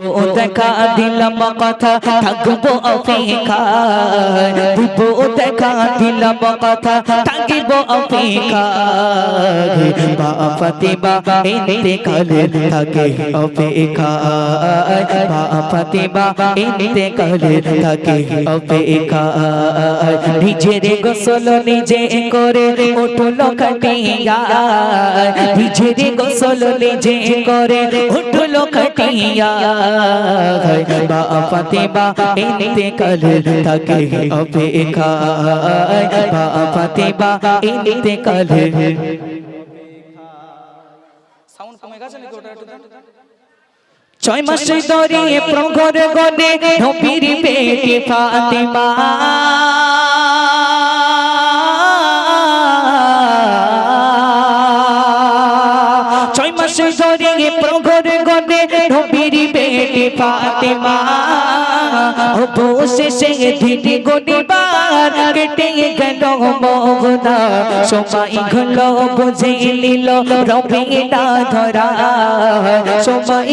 Oh. দেখা দিলাম কথা, থাকব অপেক্ষায় দিব দেখা দিলাম কথা, থাকিব অপেক্ষায় বা ফাতিমা এতে কালে থাকে অপেক্ষায় বা ফাতিমা এতে কালে থাকে অপেক্ষায় নিজের গোসল নিজে করে উঠল খাটিয়া। নিজের গোসল নিজে করে উঠল খাটিয়া। বা ফাতিমা এতে কালে থাকে অপেক্ষায়। বা ফাতিমা এতে কালে ছয় মাস ধরে প্রঘর গনে নবীর পেটে ফাতিমা। ছয় মাস ধরে প্রঘর গনে নবীর পেটে ফাতিমা। অবশেষে ধীরে গনিবার কেটে গেল মগনা সময় গেল বুঝে নিল রবিটা ধরা। সময়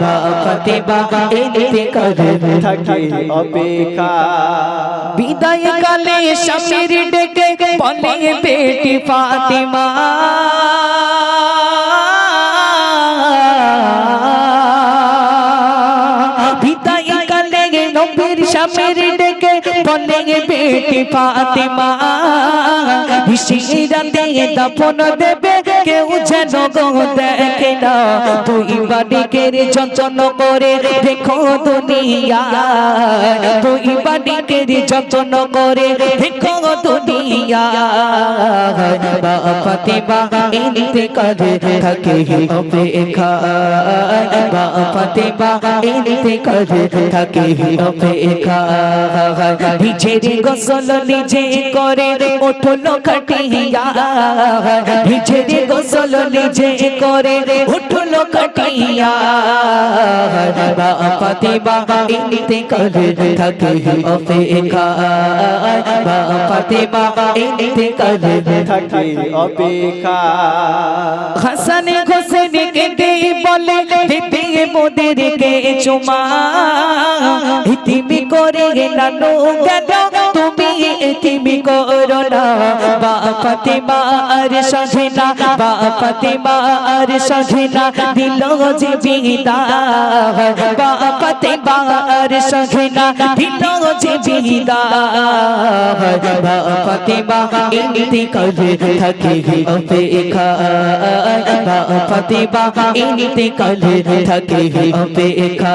বা ফাতিমা ইনতে কালে থাকি অপেক্ষা বিদায় কালে স্বামীর ডেকে বলে, বেটি ফাতিমা, বিদায় কালে নবীর স্বামীর ডেকে বলে বেটি ফাতিমা রাতে দাফন দেবে, কেউ যেন দেখে না। তুই বাড়িকের যত্ন করে দেখো দুনিয়া। তুই বাড়িকের যত্ন করে দেখো দুনিয়া। ফাতিমা ইনতে কালে থাকে অপেক্ষা। ফাতিমা ইনতে কালে থাকে অপেক্ষা। নিজের গোসল নিজে করে, উঠল খাটিয়া নিজের গোসল নিজে করে, উঠল খাটিয়া বা ফাতিমা ইনতে কালে থাকে অপেক্ষা। বা ফাতিমা ইনতে কালে থাকি অপেক্ষা। হাসানে হোসেন কেঁদে বলে দিতে মোদেরকে চুমা। ইতিমি করে নানো গেল তুমি ইতিমি করো বা আর সাজনা বা আর সাজনা দিল বিদা বা আর সাজনা দিল বিদা বা ফাতিমা ইন্তিকালে থাকে অপেক্ষা। বা ফাতিমা ইন্তিকালে থাকে অপেক্ষা।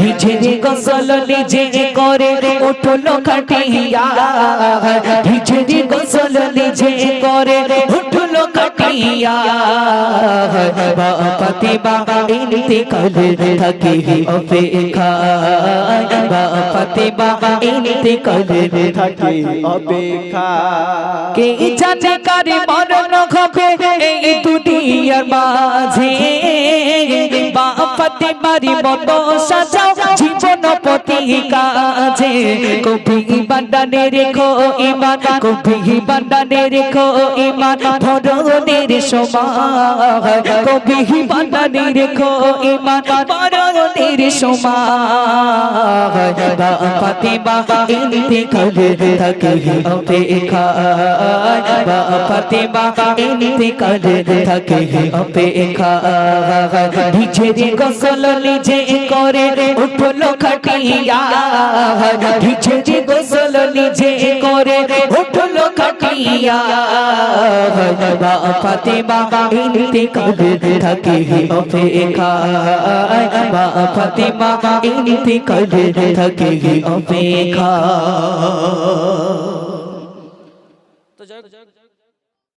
নিজের গোসল নিজে করে উঠল খাটিয়া। নিজের গোসল নিজে করে উঠল খাটিয়া বা ফাতিমা ইন্তিকালে থাকে অপেক্ষা বা ফাতিমা ইন্তিকালে থাকি অপেক্ষা কে জানে কারে মরণ হবে এই দুনিয়ার মাঝে বা ফাতেমারি মতো সাজাও পতি কাজে কবি বান্দানে রেখো ইমান কবি বান্দানে রেখো ইমান ভরণের সময় কবি বান্দানে রেখো ইমান ভরণের সময় বা ফাতেমা ইনতে কালে থাকে অপেক্ষা বা ফাতেমা ইনতে কালে থাকে অপেক্ষা নিজের গোসল নিজে করে উঠল খাটিয়া নিজের গোসল নিজে করে উঠল খাটিয়া বা ফাতেমা ইনতে কালে থাকে অপেক্ষা বা ফাতেমা ইনতে কালে থাকে অপেক্ষা?